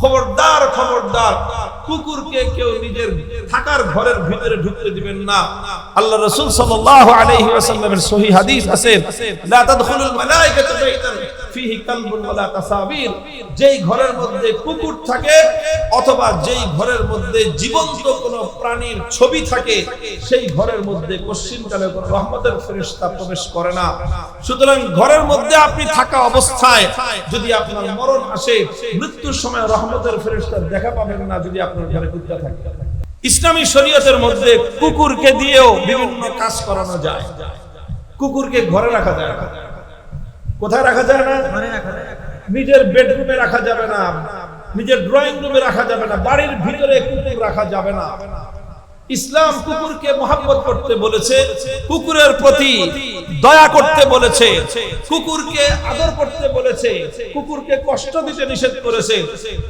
খবরদার খবরদার। কুকুরকে কেউ নিজের থাকার ঘরের ভিতরে ঢুকতে দিবেন না। আল্লাহ রাসূল সাল্লাল্লাহু আলাইহি ওয়াসাল্লামের সহিহ হাদিস আছে, লা তাদখুলুল মালায়েকাতু বাইতান ফিহি কালবুন ওয়ালা তাসাবির, যেই ঘরের মধ্যে কুকুর থাকে অথবা যেই ঘরের মধ্যে জীবন্ত কোনো প্রাণীর ছবি থাকে, সেই ঘরের মধ্যে পশ্চিমকালে রহমতের ফেরেশতা প্রবেশ করে না। সুতরাং ঘরের মধ্যে আপনি থাকা অবস্থায় যদি আপনার মরণ আসে, মৃত্যুর সময় রহমতের দেখা পাবেন না যদি আপনার ঘরে থাকে। ইসলামী শরীয়তের মধ্যে কুকুরকে দিয়েও বিভিন্ন কাজ করানো যায়। কুকুরকে ঘরে রাখা যায় কোথায় রাখা যায় না? নিজের বেডরুমে রাখা যাবে না। নিজের ড্রয়িং রুমে রাখা যাবে না। বাড়ির ভিতরে কুকুর রাখা যাবে না। ইসলাম কুকুরকে মহাব্বত করতে বলেছে কুকুরের প্রতি দয়া করতে বলেছে কুকুরকে আদর করতে বলেছে কুকুরকে কষ্ট দিতে নিষেধ করেছে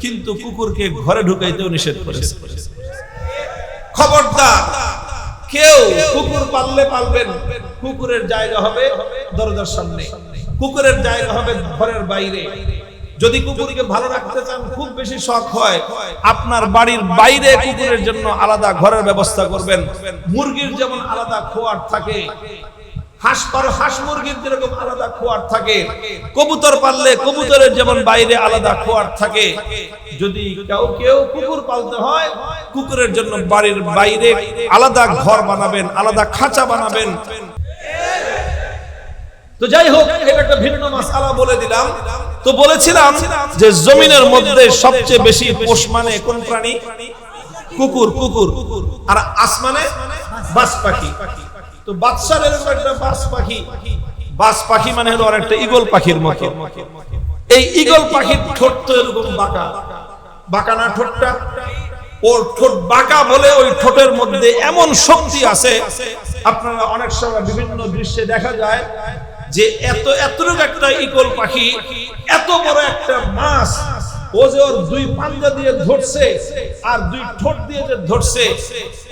কিন্তু কুকুরকে ঘরে ঢুকাইতেও নিষেধ করেছে। খবরদার কেউ কুকুর পাললে পালবেন কুকুরের জায়গা হবে দরজার সামনে। কুকুরের জায়গা হবে ঘরের বাইরে। যদি কুকুরকে ভালো রাখতে চান, খুব বেশি শখ হয়, আপনার বাড়ির বাইরে কুকুরের জন্য আলাদা ঘরের ব্যবস্থা করবেন। মুরগির যেমন আলাদা খোয়ার থাকে, হাঁস পার হাঁস মুরগির যেরকম আলাদা খোয়ার থাকে, কবুতর পাললে কবুতরের যেমন বাইরে আলাদা খোয়ার থাকে। যদি কেউ কেউ কুকুর পালতে হয়, কুকুরের জন্য বাড়ির বাইরে আলাদা ঘর বানাবেন, আলাদা খাঁচা বানাবেন তো যাই হোক একটা ভিন্ন মাসালা বলে দিলাম। তো বলেছিলাম যে জমিনের মধ্যে সবচেয়ে বেশি পোষ মানে কোন প্রাণী? কুকুর কুকুর। আর আসমানে বাস পাখি। তো বাদশার এরকম একটা বাস পাখি। বাস পাখি মানে হলো অনেকটা ইগল পাখির মতো। এই ইগল পাখির ঠোঁট তো এরকম বাঁকা। বাঁকা না ঠোঁটটা? ওর ঠোঁট বাঁকা বলে ওই ঠোঁটের মধ্যে এমন শক্তি আছে। আপনারা অনেক সময় বিভিন্ন দৃশ্যে দেখা যায় যে এত, এতটুকু একটা ইগল পাখি, এত বড় একটা মাছ, ও যে ওর দুই পাঞ্জা দিয়ে ধরছে আর দুই ঠোঁট দিয়ে যে ধরছে,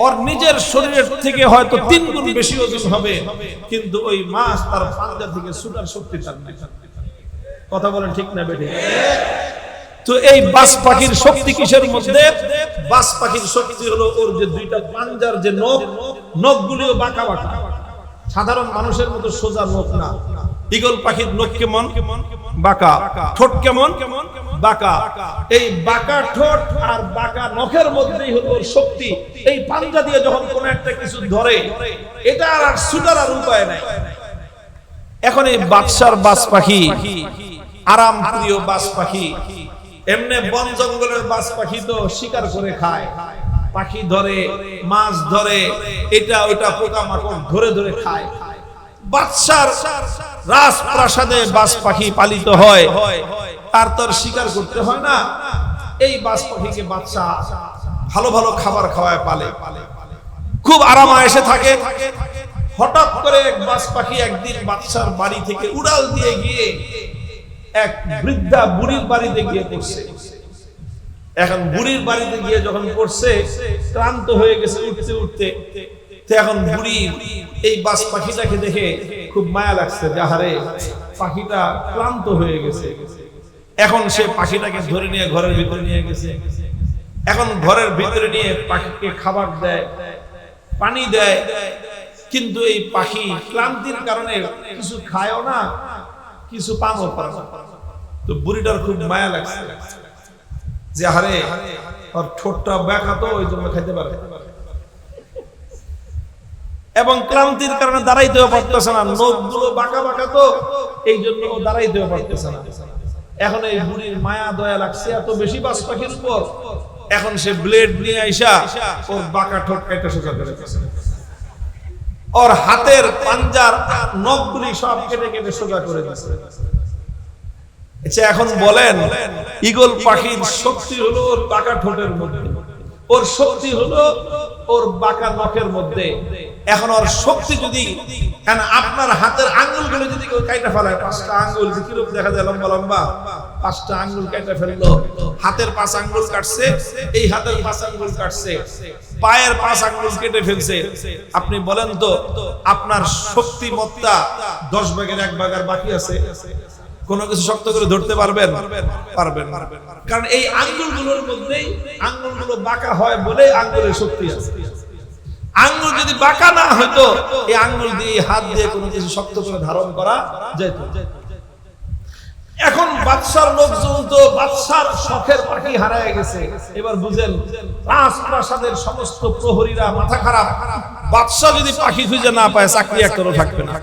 ওর নিজের শরীরের থেকে হয়তো তিন গুণ বেশি ওজন হবে, কিন্তু ওই মাছ তার পাঞ্জা থেকে শক্তি তার নাই। কথা বলেন ঠিক না বেঠে? তো এই বাস পাখির শক্তি কিসের মধ্যে? বাস পাখির শক্তি হলো ওর যে দুইটা পাঞ্জার যে নখ, নখগুলিও বাঁকা বাঁকা সাধারণ মানুষের মতো সোজা নখ না। ইগল পাখির নখ কেমন? বাঁকা। ঠোঁট কেমন? বাঁকা। এই বাঁকা ঠোঁট আর বাঁকা নখের মধ্যেই হলো শক্তি। এই পাঞ্জা দিয়ে যখন কোন একটা কিছু ধরে এটা আর ছুটার আর উপায় নাই। এখন এই বাদশার বাস পাখি আরাম প্রিয় বাস পাখি এমনি বন জঙ্গলের বাস পাখি তো শিকার করে খায়। পাখি ধরে, মাছ ধরে, এটা ওটা পোকা মাকড় ধরে ধরে খায়। বাদশার রাজপ্রাসাদে বাস পাখি পালিত হয়। আর তার শিকার করতে হয় না। এই বাস পাখিকে বাদশা ভালো ভালো খাবার খাওয়ায় পালে। খুব আরাম এসে থাকে। হঠাৎ করে এক বাস পাখি একদিন বাদশার বাড়ি থেকে উড়াল দিয়ে গিয়ে এক বৃদ্ধা বুড়ির বাড়িতে গিয়ে পড়ছে। এখন বুড়ির বাড়িতে গিয়ে যখন পড়ছে, ক্লান্ত হয়ে গেছে উঠতে উঠতে। এখন বুড়ি এই বাস পাখিটাকে দেখে খুব মায়া লাগছে যাহারে পাখিটা ক্লান্ত হয়ে গেছে। এখন সে পাখিটাকে ধরে নিয়ে ঘরের ভিতরে নিয়ে গেছে। এখন ঘরের ভিতরে নিয়ে পাখিকে খাবার দেয়, পানি দেয়। কিন্তু এই পাখি ক্লান্তির কারণে কিছু খায়ও না, কিছু পানও পারে। তো বুড়িটার খুব মায়া লাগছে। যে হারে ওর ঠোঁটটা ব্যাকা তো ওই জন্য খাইতে পারে। এবং ক্লান্তির কারণে দাঁড়াইতেও পারতেছে না, নখগুলো বাঁকা বাঁকা তো, এই জন্য দাঁড়াইতেও পারতেছে না। এখন এই বুড়ির মায়া, দয়া লাগছে, এত বেশি বাস পাখির উপর। এখন সে ব্লেড নিয়ে আইসা বাঁকা ঠোঁট সোজা করে ওর হাতের পাঞ্জার নখগুলি সব কেটে কেটে সোজা করে দিচ্ছে আচ্ছা এখন বলেন ইগল পাখির শক্তি হলো ওর বাঁকা ঠোঁটের মধ্যে। ওর শক্তি হলো ওর বাঁকা নখের মধ্যে। এখন ওর শক্তি যদি আপনার হাতের আঙ্গুলগুলো যদি কেউ কাইটা ফেলায় পাঁচটা আঙ্গুল কিরূপ দেখা যায় লম্বা লম্বা। পাঁচটা আঙ্গুল কাইটা ফেলল হাতের পাঁচ আঙ্গুল কাটছে এই হাতের পাঁচ আঙ্গুল কাটছে পায়ের পাঁচ আঙ্গুল কেটে ফেলছে। আপনি বলেন তো আপনার শক্তিমত্তা দশ ভাগের এক ভাগের বাকি আছে? কোনো কিছু শক্ত করে ধরতে পারবেন? পারবেন কারণ এই আঙ্গুলগুলোর মধ্যেই আঙ্গুলগুলো বাঁকা হয় বলে আঙ্গুলের শক্তি আছে। আঙ্গুল যদি বাঁকা না হতো, এই আঙ্গুল দিয়ে হাত দিয়ে কোনো কিছু শক্ত করে ধারণ করা যেত। এখন বাদশার লোকজন তো বাদশার শখের পাখি হারায় গেছে। এবার বুঝেন, রাজপ্রাসাদের সমস্ত প্রহরীরা মাথা খারাপ। বাদশা যদি পাখি খুঁজে না পায়, চাকরি একটারও থাকবে না।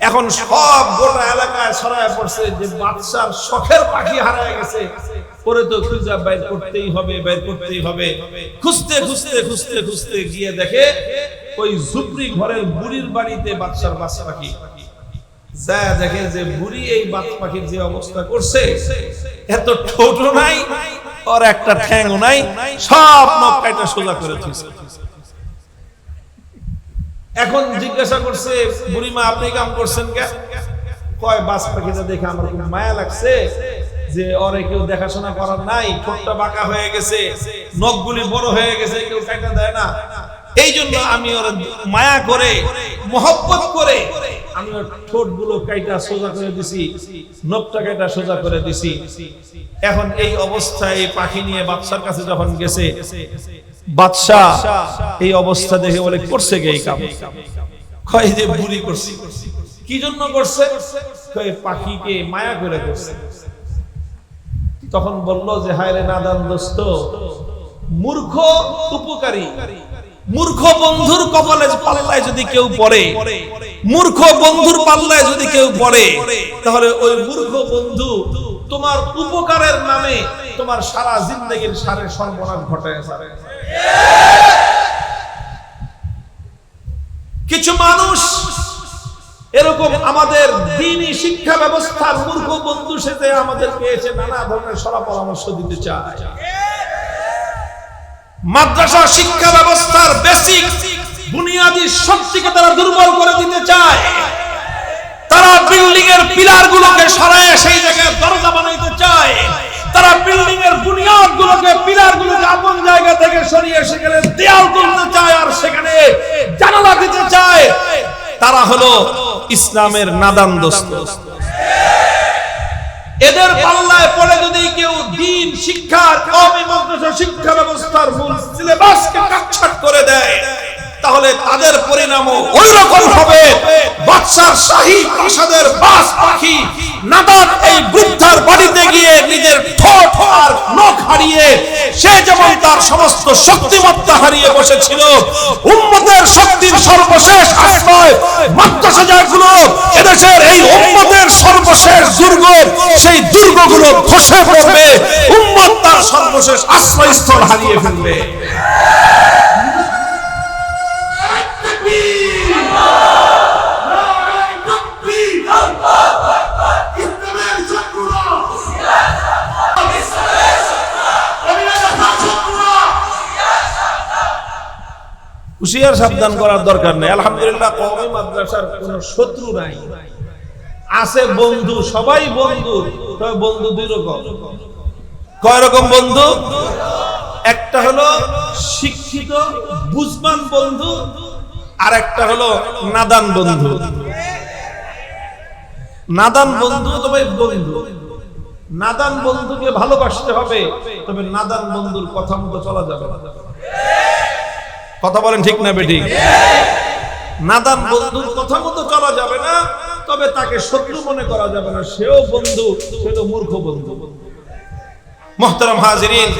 এখন সব গোটা এলাকায় ছড়ায় পড়ছে যে বাদশার শখের পাখি হারায় গেছে। পরে তো খুঁজে বাইর করতেই হবে বাইর করতেই হবে। খুঁজতে খুঁজতে খুঁজতে খুঁজতে গিয়ে দেখে ওই ঝুপড়ি ঘরের বুড়ির বাড়িতে বাদশার বাচ্চা পাখি। যা দেখে যে বুড়ি এই বাদ পাখির যে অবস্থা করছে, এত ঠোঁট নাই, আর একটা ঠ্যাংও নাই, সব নখ সোজা করে দিয়েছে এখন জিজ্ঞাসা করছে, বুড়িমা, আপনি কাম করছেন কে? কয়, বাস পাখিটা দেখে আমার খুব মায়া লাগছে যে ওরে কেউ দেখাশোনা করার নাই, ঠোঁটটা বাঁকা হয়ে গেছে, নখগুলি বড় হয়ে গেছে, কেউ কাটা দেয় না। এই জন্য আমি ওর মায়া করে, মহব্বত করে আমি ওর ঠোঁটগুলো কাইটা সোজা করে দিছি, নখটা কাইটা সোজা করে দিছি। এখন এই অবস্থায় পাখি নিয়ে বাদশার কাছে যখন গেছে বাদশাহ, এই অবস্থা দেখে বলে, করছে কে এই কাম? কয় যে বুড়ি করছে। কি জন্য করছে? কয়, পাখিকে মায়া করে করছে। তখন বলল যে, হায় রে নাদান দোস্ত, মূর্খ, উপকারী। মূর্খ বন্ধুর কপালে পাল্লায় যদি কেউ পড়ে, মূর্খ বন্ধুর পাল্লায় যদি কেউ পড়ে, তাহলে ওই মূর্খ বন্ধু তোমার উপকারের নামে তোমার সারা জিন্দগির সারে সর্বনাশ ঘটায় সারে কিছু মানুষ এরকম আমাদের দিনই শিক্ষা ব্যবস্থার মূর্খ বন্ধু সেতে আমাদেরকে এসে নানা ধরনের সরা পরামর্শ দিতে চায়। মাদ্রাসা শিক্ষা ব্যবস্থার বেসিক বুনিয়াদি শক্তিকে তারা দুর্বল করে দিতে চায়। তারা বিল্ডিং এর পিলার গুলোকে সরায় সেই জায়গায় দরজা বানাইতে চায়। তারা বিল্ডিং এর বুনিয়াদ গুলোকে পিলার গুলোকে আপন জায়গা থেকে সরিয়ে সেখানে দেয়াল তুলতে চায় আর সেখানে জানালা দিতে চায়। তারা হলো ইসলামের নাদান দোস্ত। এদের পাল্লায় পড়ে যদি কেউ দিন শিক্ষার শিক্ষা ব্যবস্থার মূল সিলেবাসকে কাটছাট করে দেয়, তাহলে তাদের পরিণামও ওই রকম হবে। শাহী প্রাসাদের বাস পাখি নাদান এই বৃদ্ধার বাড়িতে গিয়ে নিজের ঠোঁট আর নখ হারিয়ে সে যেমন তার সমস্ত শক্তিমত্তা হারিয়ে বসেছিল, উম্মতের শক্তির সর্বশেষ আশ্রয় মাদ্রাসা যেগুলো এদেশের এই উম্মতের সর্বশেষ দুর্গ, সেই দুর্গগুলো ধসে পড়বে, উম্মত তার সর্বশেষ আশ্রয়স্থল হারিয়ে ফেলবে। হুশিয়ার সাবধান করার দরকার নেই। আলহামদুলিল্লাহ কওমি মাদ্রাসার কোনো শত্রু নাই। আছে বন্ধু সবাই বন্ধু তবে বন্ধু দুই রকম। কয় রকম বন্ধু? একটা হলো শিক্ষিত বুঝবান বন্ধু আর একটা হলো নাদান বন্ধু। নাদান বন্ধু তবে বন্ধু। নাদান বন্ধুকে ভালোবাসতে হবে তবে নাদান বন্ধুর কথা মতো চলা যাবে না। কথা বলেন ঠিক না বেঠিক? নাদান বন্ধুর কথা মতো চলা যাবে না, তবে তাকে শত্রু মনে করা যাবে না। সেও বন্ধু সেও মূর্খ বন্ধু। মোহতারাম হাজিরিন